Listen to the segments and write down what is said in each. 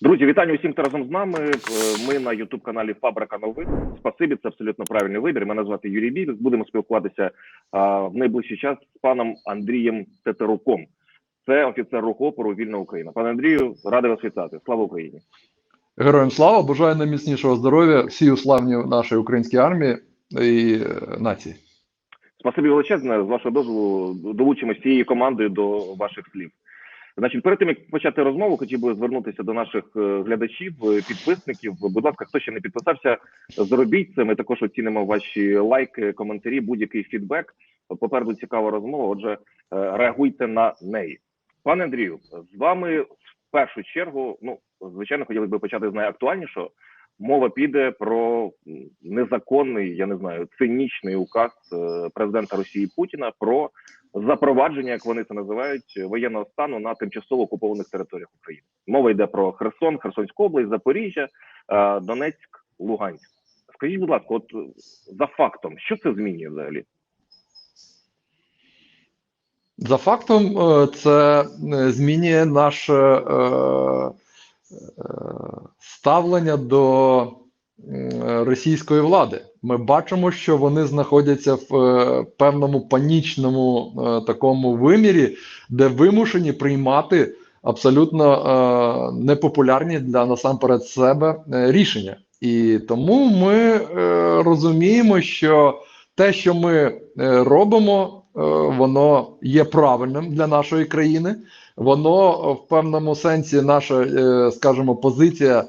Друзі, вітання усім, хто разом з нами. Е, Ми на Ютуб каналі Фабрика Новин. Спасибі, це абсолютно правильний вибір. Мене звати Юрій Бібік. Будемо спілкуватися а, в найближчий час з паном Андрієм Тетеруком. Це офіцер руху опору Вільна Україна. Пане Андрію, радий вас вітати. Слава Україні! Героям слава, бажаю найміцнішого здоров'я всій уславні нашої української армії і е, нації. Спасибі величезне. З вашого дозволу долучимося всією командою до ваших слів. Значить, перед тим як почати розмову, хотів би звернутися до наших е, глядачів, е, підписників. Будь ласка, хто ще не підписався, зробіть це. Ми також оцінимо ваші лайки, коментарі, будь-який фідбек. Попереду цікава розмова. Отже, е, реагуйте на неї. Пане Андрію, з вами в першу чергу, ну звичайно, хотіли би почати з найактуальнішого. Мова піде про незаконний, я не знаю, цинічний указ е, президента Росії Путіна про запровадження, як вони це називають, воєнного стану на тимчасово окупованих територіях України. Мова йде про Херсон, Херсонську область, Запоріжжя, е, Донецьк, Луганськ. Скажіть, будь ласка, от е, за фактом, що це змінює взагалі? За фактом, це змінює наше ставлення до російської влади. Ми бачимо, що вони знаходяться в е, певному панічному е, такому вимірі, де вимушені приймати абсолютно е, непопулярні для насамперед себе рішення. І тому ми розуміємо, що те, що ми робимо, воно є правильним для нашої країни. Воно е, в певному сенсі, наша, е, скажімо, позиція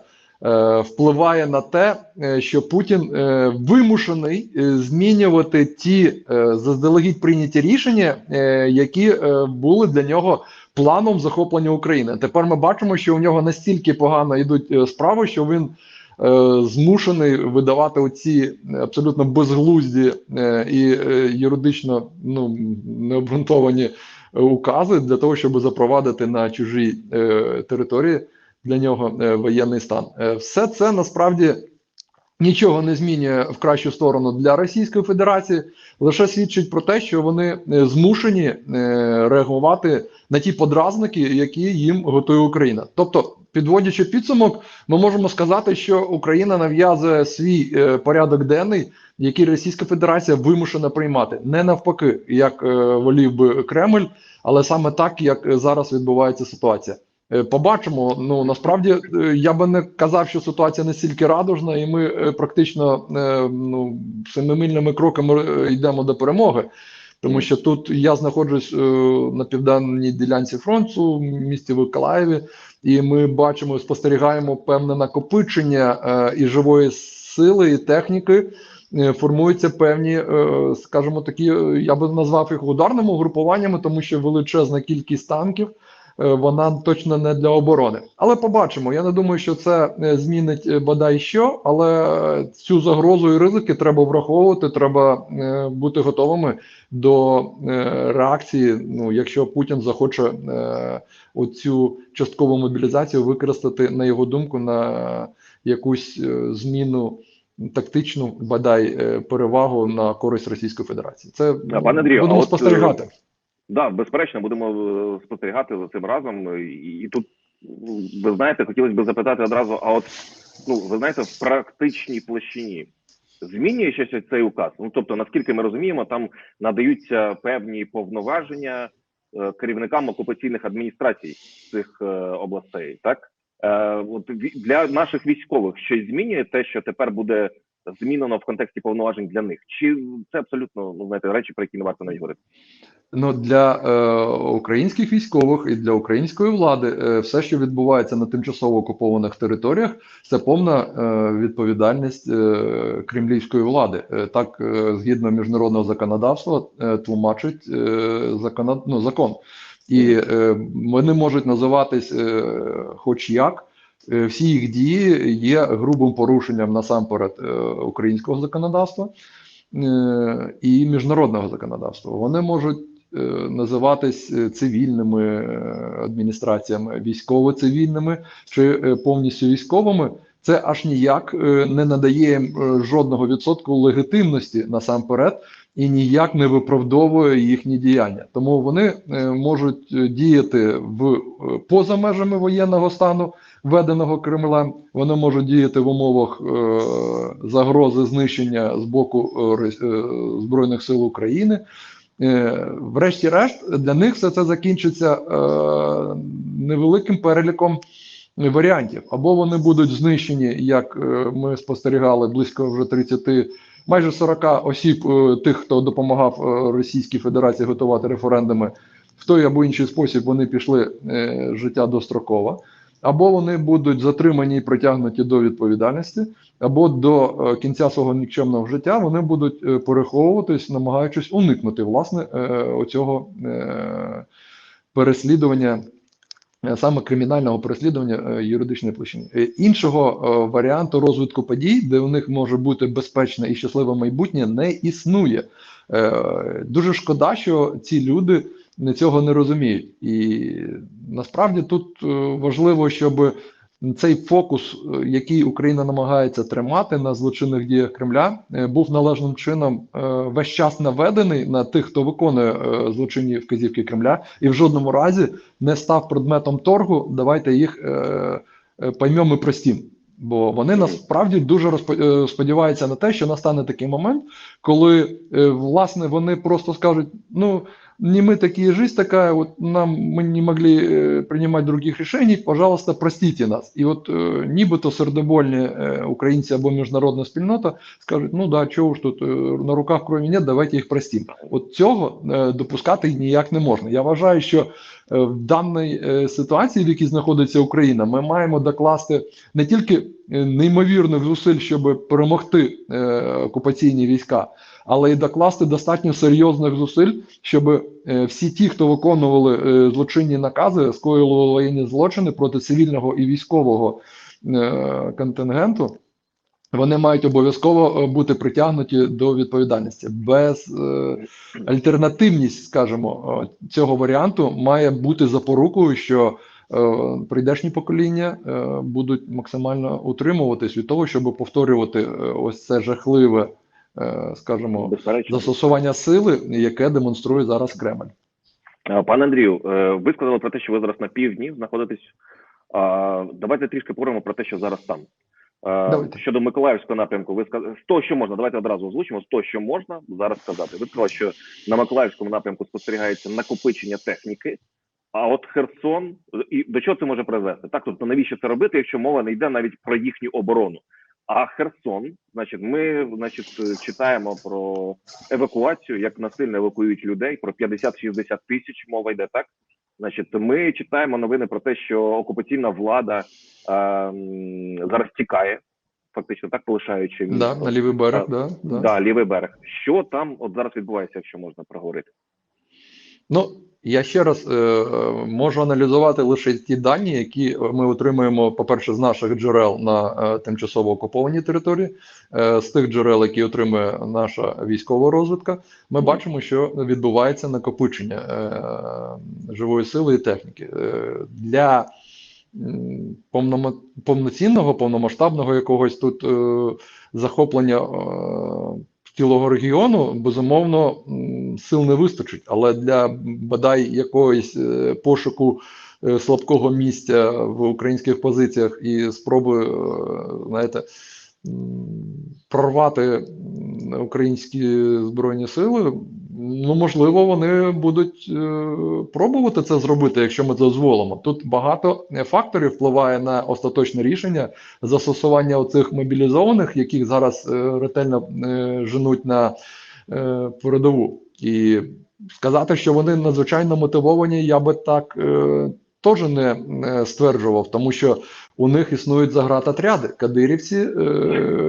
е, впливає на те, що Путін вимушений змінювати ті заздалегідь прийняті рішення, які були для нього планом захоплення України. Тепер ми бачимо, що у нього настільки погано йдуть справи, що він змушений видавати оці абсолютно безглузді е, і е, юридично ну, необґрунтовані е, укази для того, щоб запровадити на чужій е, території для нього е, воєнний стан. Е, все це насправді нічого не змінює в кращу сторону для Російської Федерації, лише свідчить про те, що вони е, змушені е, реагувати на ті подразники, які їм готує Україна. Тобто, підводячи підсумок, ми можемо сказати, що Україна нав'язує свій е, порядок денний, який Російська Федерація вимушена приймати, не навпаки, як волів би Кремль, але саме так, як зараз відбувається ситуація. Е, Побачимо. Ну насправді е, я би не казав, що ситуація настільки радужна, і ми е, практично ну, семимильними кроками йдемо до перемоги. Тому що тут я знаходжусь на південній ділянці фронту, в місті Миколаєві, і ми бачимо, спостерігаємо певне накопичення і живої сили, і техніки. Формуються певні, скажімо, такі, я би назвав їх ударними угрупуваннями, тому що величезна кількість танків вона точно не для оборони. Але побачимо. Я не думаю, що це е, змінить е, бодай що, але е, цю загрозу і ризики треба враховувати. Треба е, бути готовими до е, реакції. Ну, якщо Путін захоче е, оцю часткову мобілізацію використати на його думку на якусь е, зміну. Тактичну бодай е, перевагу на користь Російської Федерації. Це А, пане Андрію, будемо а от, спостерігати. Да, безперечно, будемо е, спостерігати за цим разом. І, тут ви знаєте, хотілося б запитати одразу: а от ну ви знаєте, в практичній площині змінює щось цей указ? Ну тобто, наскільки ми розуміємо, там надаються певні повноваження е, керівникам окупаційних адміністрацій цих е, областей, так? От для наших військових щось змінює те, що тепер буде змінено в контексті повноважень для них, чи це абсолютно ну знаєте речі, про які не варто навіть говорити? Ну для е, українських військових і для української влади е, все, що відбувається на тимчасово окупованих територіях, це повна е, відповідальність е, кремлівської влади. Е, так, е, згідно міжнародного законодавства, е, тлумачить е, закона, ну, закон, і е, вони можуть називатись е, хоч як. Е, Всі їх дії є грубим порушенням насамперед е, українського законодавства е, і міжнародного законодавства. Вони можуть називатись цивільними адміністраціями, військово-цивільними чи повністю військовими. Це аж ніяк не надає жодного відсотку легітимності насамперед і ніяк не виправдовує їхні діяння. Тому вони е, можуть е, діяти в е, поза межами воєнного стану, введеного Кремлем. Вони можуть діяти в умовах загрози знищення з боку Збройних сил України. Врешті-решт, для них все це закінчиться невеликим переліком варіантів. Або вони будуть знищені, як ми спостерігали, близько вже 30, майже 40 осіб, е, тих, хто допомагав е, Російській Федерації готувати референдуми, в той або інший спосіб вони пішли е, життя достроково. Або вони будуть затримані і притягнуті до відповідальності, або до кінця свого нікчемного життя вони будуть переховуватись, намагаючись уникнути власне оцього переслідування, саме кримінального переслідування е, юридичної площини. Е, Іншого е, варіанту розвитку подій, де у них може бути безпечне і щасливе майбутнє, не існує. Е, Дуже шкода, що ці люди цього не розуміють. І насправді тут е, важливо, щоб цей фокус, е, який Україна намагається тримати на злочинних діях Кремля, е, був належним чином е, весь час наведений на тих, хто виконує злочинні вказівки Кремля, і в жодному разі не став предметом торгу. Давайте їх поймемо і простім. Бо вони насправді дуже сподіваються на те, що настане такий момент, коли власне вони просто скажуть: ну не мы такие, жизнь такая, вот нам мы не могли э, принимать других решений, пожалуйста, простите нас. І от е, нібито сердобольні е, українці або міжнародна спільнота скажуть, ну да, чого ж тут е, на руках крові нет, давайте їх простім. От цього е, допускати ніяк не можна. Я вважаю, що е, в даній е, ситуації, в якій знаходиться Україна, ми маємо докласти не тільки е, неймовірних зусиль, щоб перемогти е, окупаційні війська, але й докласти достатньо серйозних зусиль, щоб е, всі ті, хто виконували е, злочинні накази, скоювали воєнні злочини проти цивільного і військового е, контингенту. Вони мають обов'язково бути притягнуті до відповідальності. Без альтернативність, скажімо, цього варіанту має бути запорукою, що прийдешні покоління будуть максимально утримуватись від того, щоб повторювати ось це жахливе, скажімо, застосування сили, яке демонструє зараз Кремль. Е, Пане Андрію, е, ви сказали про те, що ви зараз на півдні знаходитесь. Давайте трішки поговоримо про те, що зараз там. Е, Давайте. Щодо Миколаївського напрямку, ви сказали з того, що можна, давайте одразу озвучимо з того, що можна зараз сказати. Ви сказали, що на Миколаївському напрямку спостерігається накопичення техніки. А от Херсон, і до чого це може призвести? Так, тобто навіщо це робити, якщо мова не йде навіть про їхню оборону? А Херсон, значить, ми значить, читаємо про евакуацію, як насильно евакуюють людей, про 50-60 тисяч мова йде так. Значить, ми читаємо новини про те, що окупаційна влада ем, зараз тікає, фактично так полишаючи Да, на лівий берег, А, да, да. Да, лівий берег. Що там от зараз відбувається, якщо можна проговорити? Ну, я ще раз е, можу аналізувати лише ті дані, які ми отримуємо, по-перше, з наших джерел на е, тимчасово окупованій території, е, з тих джерел, які отримує наша військова розвідка. Ми бачимо, що відбувається накопичення е, живої сили і техніки. Е, для повномо- повноцінного, повномасштабного якогось тут е, захоплення е, цілого регіону, безумовно, сил не вистачить, але для бодай якогось е, пошуку е, слабкого місця в українських позиціях і спроби, е, знаєте, прорвати українські збройні сили. Ну, можливо, вони будуть пробувати це зробити, якщо ми дозволимо. Тут багато факторів впливає на остаточне рішення застосування оцих мобілізованих, яких зараз ретельно женуть на передову. І сказати, що вони надзвичайно мотивовані, я би так е, теж не стверджував, тому що у них існують загратотряди. Кадирівці е,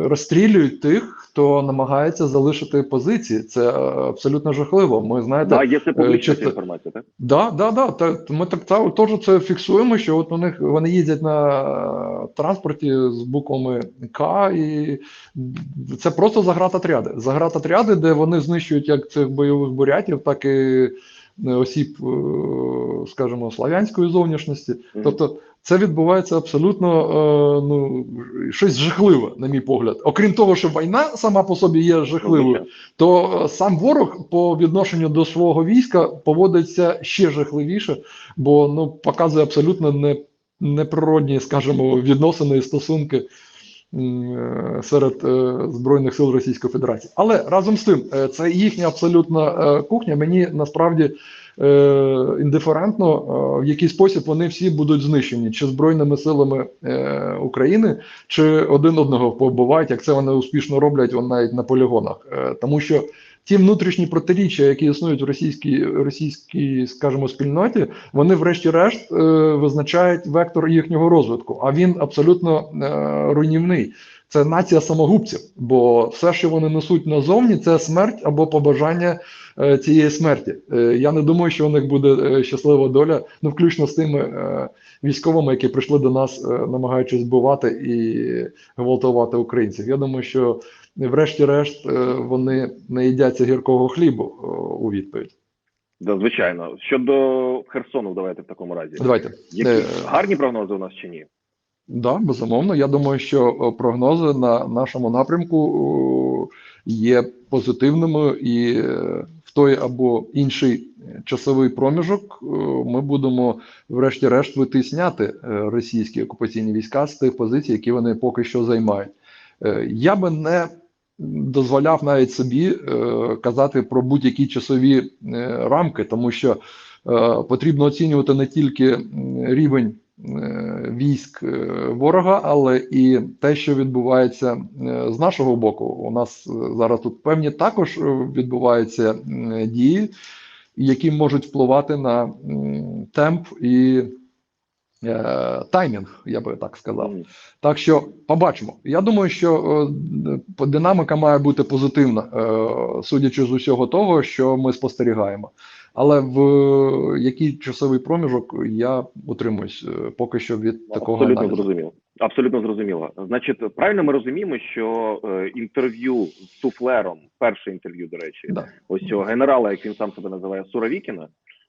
розстрілюють тих, хто намагається залишити позиції. Це е, абсолютно жахливо. Ми знаєте, Да, є це публічна чисто- інформація, так? Да, да, да. Та, ми так та, теж це фіксуємо, що от у них вони їздять на е, транспорті з буквами К, і це просто загратотряди. Загратотряди, де вони знищують як цих бойових бурятів, так і е, осіб, е, скажімо, славянської зовнішності. Тобто Це відбувається абсолютно е, ну, щось жахливе, на мій погляд. Окрім того, що війна сама по собі є жахливою, то е, сам ворог по відношенню до свого війська поводиться ще жахливіше, бо ну показує абсолютно не, неприродні, скажімо, відносини і стосунки е, серед е, збройних сил Російської Федерації. Але разом з тим, е, це їхня абсолютна е, кухня. Мені насправді індиферентно, е, в який спосіб вони всі будуть знищені, чи збройними силами е, України, чи один одного побувають, як це вони успішно роблять навіть на полігонах. Е, тому що ті внутрішні протиріччя, які існують в російській російській, скажімо, спільноті, вони, врешті-решт, е, визначають вектор їхнього розвитку. А він абсолютно е, руйнівний. Це нація самогубців, бо все, що вони несуть назовні, це смерть або побажання е, цієї смерті. Е, я не думаю, що у них буде е, щаслива доля, ну включно з тими е, військовими, які прийшли до нас, е, намагаючись вбивати і гвалтувати українців. Я думаю, що врешті-решт е, вони не їдяться гіркого хлібу е, у відповідь. Да, звичайно. Щодо Херсону, давайте в такому разі. Давайте. Які Е, гарні прогнози у нас чи ні? Да, безумовно. Я думаю, що е, прогнози на нашому напрямку є позитивними, і е, в той або інший часовий проміжок е, ми будемо, врешті-решт, витисняти е, російські окупаційні війська з тих позицій, які вони поки що займають. Е, Я би не дозволяв навіть собі е, казати про будь-які часові е, рамки, тому що е, потрібно оцінювати не тільки рівень е, військ е, ворога, але і те, що відбувається е, з нашого боку. У нас е, зараз тут певні також е, відбуваються дії, які можуть впливати на темп і е, таймінг, я би так сказав. Так що побачимо. Я думаю, що е, динаміка має бути позитивна, е, судячи з усього того, що ми спостерігаємо. Але в е, який часовий проміжок я утримуюсь е, поки що від такого Абсолютно аналізу. зрозуміло. Абсолютно зрозуміло. Значить, правильно ми розуміємо, що е, інтерв'ю з суфлером, перше інтерв'ю, до речі, Да. ось цього генерала, як він сам себе називає, Суровікіна,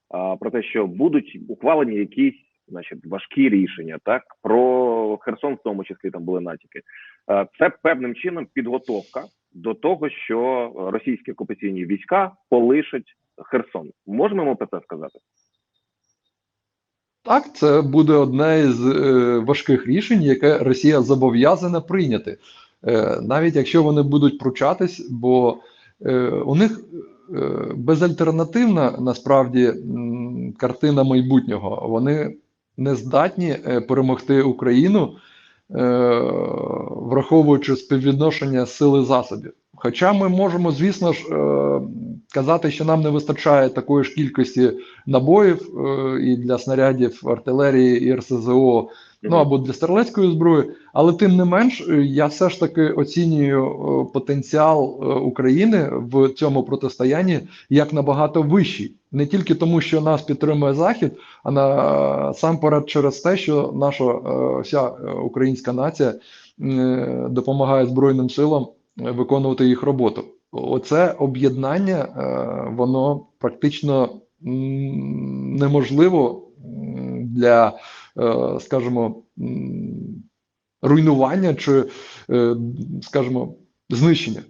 а, про те, що будуть ухвалені якісь, значить, важкі рішення, так про Херсон, в тому числі там були натяки. Е, Це певним чином підготовка до того, що російські окупаційні війська полишать Херсон. Можемо ми про це сказати? Так, це буде одне із е, важких рішень, яке Росія зобов'язана прийняти, е, навіть якщо вони будуть пручатись, бо е, у них безальтернативна насправді картина майбутнього. Вони не здатні перемогти Україну, враховуючи співвідношення сили засобів. Хоча ми можемо, звісно ж, казати, що нам не вистачає такої ж кількості набоїв е, і для снарядів артилерії і РСЗО, ну або для стрілецької зброї, але тим не менш, е, я все ж таки оцінюю е, потенціал е, України в цьому протистоянні як набагато вищий. Не тільки тому, що нас підтримує Захід, а насамперед через те, що наша е, вся українська нація е, допомагає Збройним силам виконувати їх роботу. Оце об'єднання, е, воно практично неможливо для, е, скажімо, руйнування чи, е, скажімо, знищення.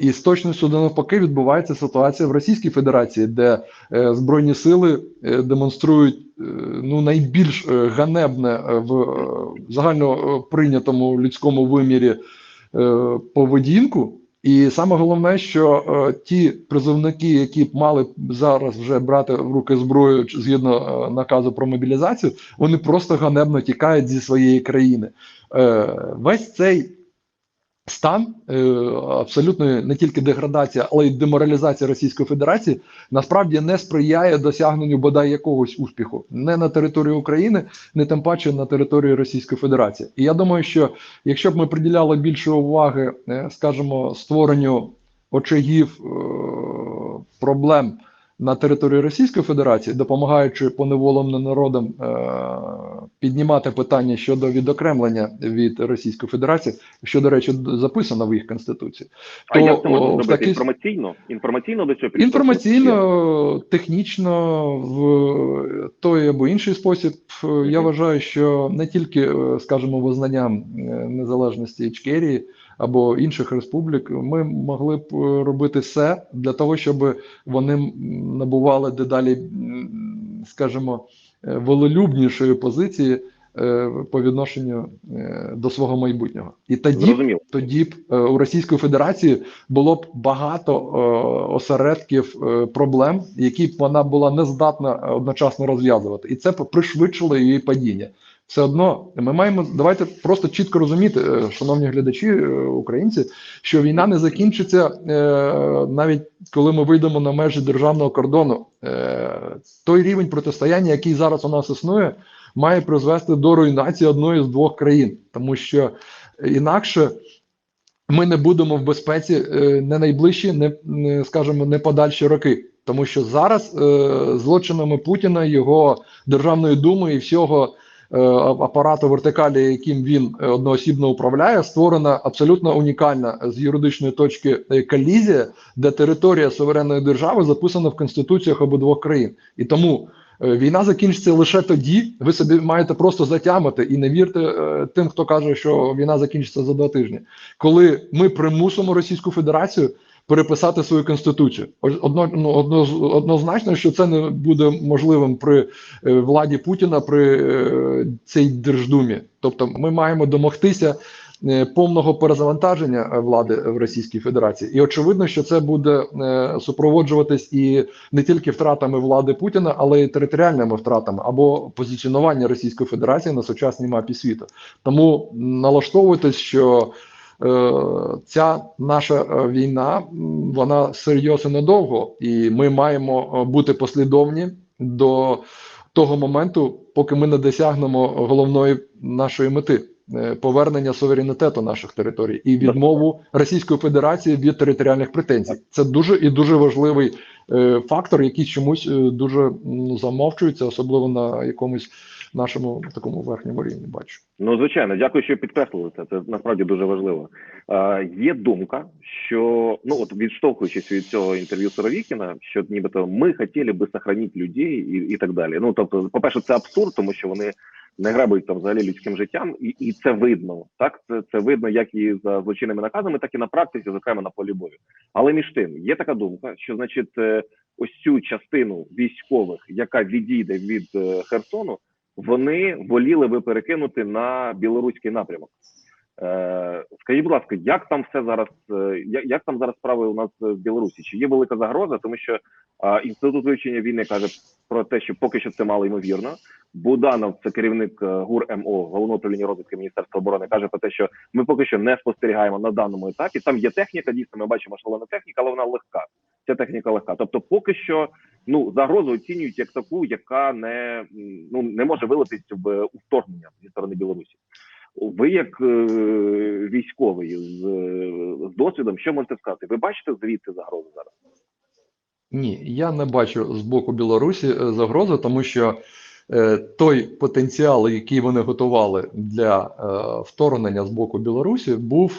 І з точністю до навпаки відбувається ситуація в Російській Федерації, де збройні сили демонструють ну найбільш ганебне в загально прийнятому людському вимірі поведінку. І саме головне, що е, ті призовники, які б мали зараз вже брати в руки зброю згідно е, наказу про мобілізацію, вони просто ганебно тікають зі своєї країни. Е, весь цей стан е, абсолютної не тільки деградація, але й деморалізація Російської Федерації насправді не сприяє досягненню бодай якогось успіху не на території України, не тим паче на території Російської Федерації. І я думаю, що якщо б ми приділяли більше уваги, е, скажімо, створенню очагів е, проблем на території Російської Федерації, допомагаючи поневоленим народам е, піднімати питання щодо відокремлення від Російської Федерації, що, до речі, записано в їх конституції. А як це можна зробити такий- інформаційно? Інформаційно до цього? Інформаційно, технічно, в той або інший спосіб, я вважаю, що не тільки, е, скажімо, визнанням е, незалежності Ічкерії або інших республік, ми могли б е, робити все для того, щоб вони набували дедалі, скажімо, е, волелюбнішої позиції е, по відношенню до свого майбутнього. І тоді Зрозуміло. тоді б у Російської Федерації було б багато осередків проблем, які б вона була не здатна одночасно розв'язувати, і це б пришвидшило її падіння. Все одно ми маємо давайте просто чітко розуміти, е, шановні глядачі, е, українці, що війна не закінчиться е, навіть коли ми вийдемо на межі державного кордону. Той рівень протистояння, який зараз у нас існує, має призвести до руйнації одної з двох країн, тому що інакше ми не будемо в безпеці не найближчі, не, скажімо, не подальші роки. Тому що зараз злочинами Путіна, його Державної думи і всього апарату вертикалі, яким він е, одноосібно управляє, створена абсолютно унікальна з юридичної точки е, колізія, де територія суверенної держави записана в конституціях обидвох країн. І тому е, війна закінчиться лише тоді. Ви собі маєте просто затямити і не вірте е, тим, хто каже, що війна закінчиться за два тижні коли ми примусимо Російську Федерацію переписати свою конституцію. Одно, ну, одно, однозначно, що це не буде можливим при е, владі Путіна при е, цій держдумі. Тобто, ми маємо домогтися е, повного перезавантаження влади в Російській Федерації, і очевидно, що це буде супроводжуватись і не тільки втратами влади Путіна, але й територіальними втратами або позиціонування Російської Федерації на сучасній мапі світу. Тому налаштовуйтесь, що ця наша е, війна вона серйозно недовго, і ми маємо е, бути послідовні до того моменту, поки ми не досягнемо головної нашої мети. е, Повернення суверенітету наших територій і відмову Російської Федерації від територіальних претензій. Це дуже і дуже важливий е, фактор, який чомусь е, дуже замовчується, особливо на якомусь нашому такому верхньому рівні. Бачу. Ну, звичайно, дякую, що підкреслили це. Це насправді дуже важливо. Е, є думка, що ну от відштовхуючись від цього інтерв'ю Суровікіна, що нібито ми хотіли би сохранити людей і, і так далі. Ну тобто, по-перше, це абсурд, тому що вони не грабують там взагалі людським життям, і, і це видно. Так, це, це видно як і за злочинними наказами, так і на практиці, зокрема на полі бою. Але між тим є така думка, що значить, е, ось цю частину військових, яка відійде від е, Херсону, вони воліли би перекинути на білоруський напрямок. Е, скажіть, будь ласка, як там все зараз? е, Як, як там зараз справи у нас в Білорусі? Чи є велика загроза? Тому що е, інститут вивчення війни каже про те, що поки що це мало ймовірно. Буданов, це керівник е, ГУР МО, головного управління розвідки Міністерства оборони, каже про те, що ми поки що не спостерігаємо на даному етапі. Там є техніка, дійсно, ми бачимо шалена техніка, але вона легка. Ця техніка легка. Тобто, поки що ну загрозу оцінюють як таку, яка не ну не може вилитись в вторгнення зі сторони Білорусі. Ви, як е, військовий з, з досвідом, що можете сказати? Ви бачите звідти загрозу зараз? Ні, я не бачу з боку Білорусі е, загрози, тому що той потенціал, який вони готували для е, вторгнення з боку Білорусі, був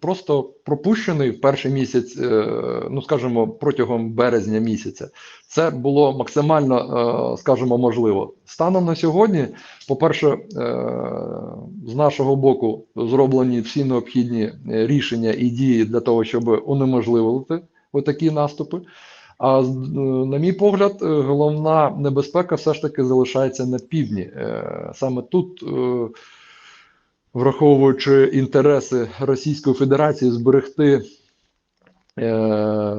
просто пропущений в перший місяць, е, ну скажімо, протягом березня місяця. Це було максимально, е, скажімо, можливо. Станом на сьогодні, по-перше, е, з нашого боку зроблені всі необхідні е, рішення і дії для того, щоб унеможливити отакі наступи. А е, на мій погляд, е, головна небезпека все ж таки залишається на півдні. Е, Саме тут, враховуючи інтереси Російської Федерації зберегти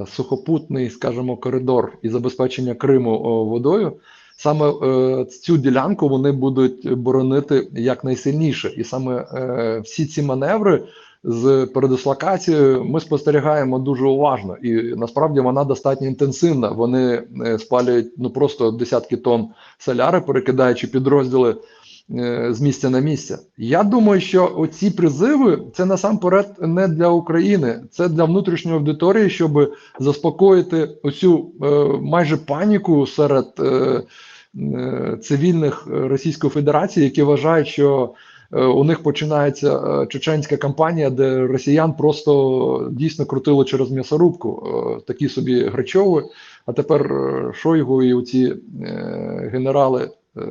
сухопутний, скажімо, коридор і забезпечення Криму водою, саме е, цю ділянку вони будуть боронити якнайсильніше. І саме е, всі ці маневри з передислокацією ми спостерігаємо дуже уважно, і насправді вона достатньо інтенсивна. Вони е, спалюють ну просто десятки тонн соляри, перекидаючи підрозділи е, з місця на місце. Я думаю, що оці призиви це насамперед не для України, це для внутрішньої аудиторії, щоб заспокоїти оцю е, майже паніку серед цивільних Російської Федерації, які вважають, що у них починається е, чеченська кампанія, де росіян просто дійсно крутили через м'ясорубку. Е, такі собі Гречови. а тепер е, Шойгу і оці е, генерали, е,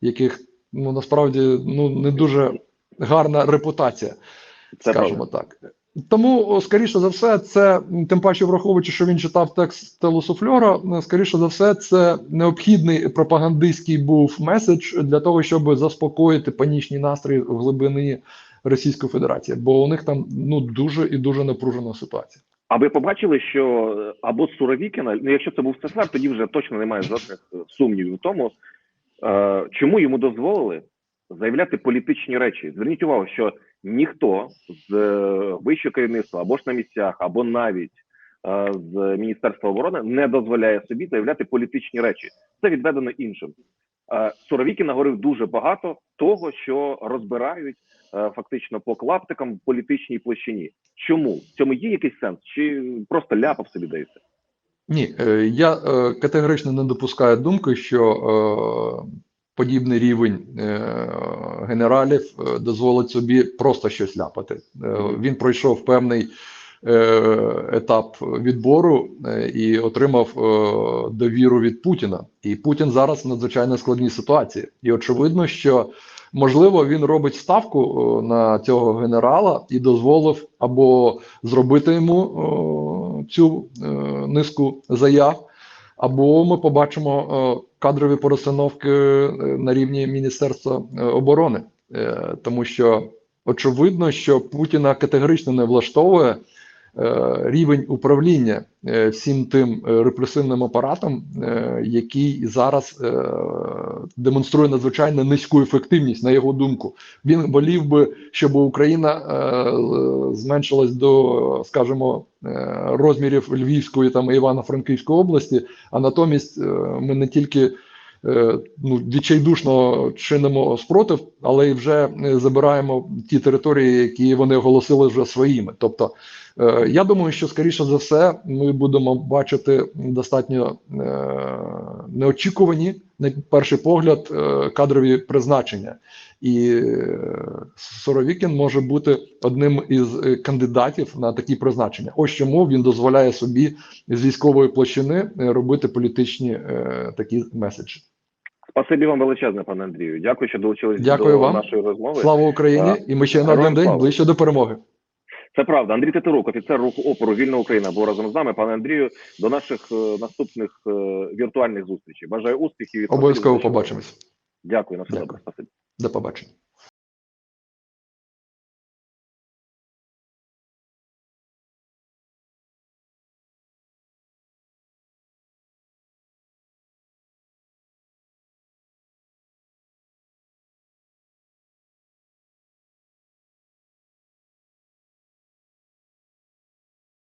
яких ну насправді ну не дуже гарна репутація, Це скажімо так. Тому, скоріше за все, це тим паче, враховуючи, що він читав текст телесуфльора, е, скоріше за все, це необхідний пропагандистський був меседж для того, щоб заспокоїти панічні настрої в глибині Російської Федерації, бо у них там ну дуже і дуже напружена ситуація. А ви побачили, що е, або Суровікіна, ну якщо це був Цесар, тоді вже точно немає жодних е, сумнівів у тому, чому йому дозволили заявляти політичні речі. Зверніть увагу, що ніхто з е, вищого керівництва або ж на місцях, або навіть е, з Міністерства оборони не дозволяє собі заявляти політичні речі. Це відведено іншим. Е, Суровікін наговорив дуже багато того, що розбирають фактично по клаптикам в політичній площині. Чому в цьому є якийсь сенс, чи просто ляпав собі дається? Ні, я категорично не допускаю думки, що подібний рівень генералів е, дозволить собі просто щось ляпати. Е, Він пройшов певний е, етап відбору і отримав довіру від Путіна. І Путін зараз в надзвичайно складній ситуації. І очевидно, що можливо він робить ставку на цього генерала і дозволив або зробити йому цю низку заяв, або ми побачимо е, кадрові перестановки е, на рівні Міністерства е, оборони, тому що очевидно, що Путіна категорично не влаштовує рівень управління е, всім тим е, репресивним апаратом, е, який зараз е, демонструє надзвичайно низьку ефективність, на його думку. Він волів би, щоб Україна е, зменшилась до, скажімо, е, розмірів Львівської там Івано-Франківської області, а натомість е, ми не тільки е, ну, відчайдушно чинимо спротив, але й вже е, забираємо ті території, які вони оголосили вже своїми. Тобто, е, я думаю, що скоріше за все ми будемо бачити достатньо е, неочікувані, на перший погляд, е, кадрові призначення. І е, Соровікін може бути одним із е, кандидатів на такі призначення. Ось чому він дозволяє собі з військової площини е, робити політичні е, такі меседжі. Спасибі вам величезне, пане Андрію. Дякую, що долучились Дякую до вам. нашої розмови. Слава Україні! І ми ще на один день ближче до перемоги. Це правда. Андрій Тетерук, офіцер руху опору Вільна Україна, був разом з нами. Пане Андрію, до наших е, наступних е, віртуальних зустрічей. Бажаю успіхів і Обов'язково побачимось. Дякую на все добре. До побачення.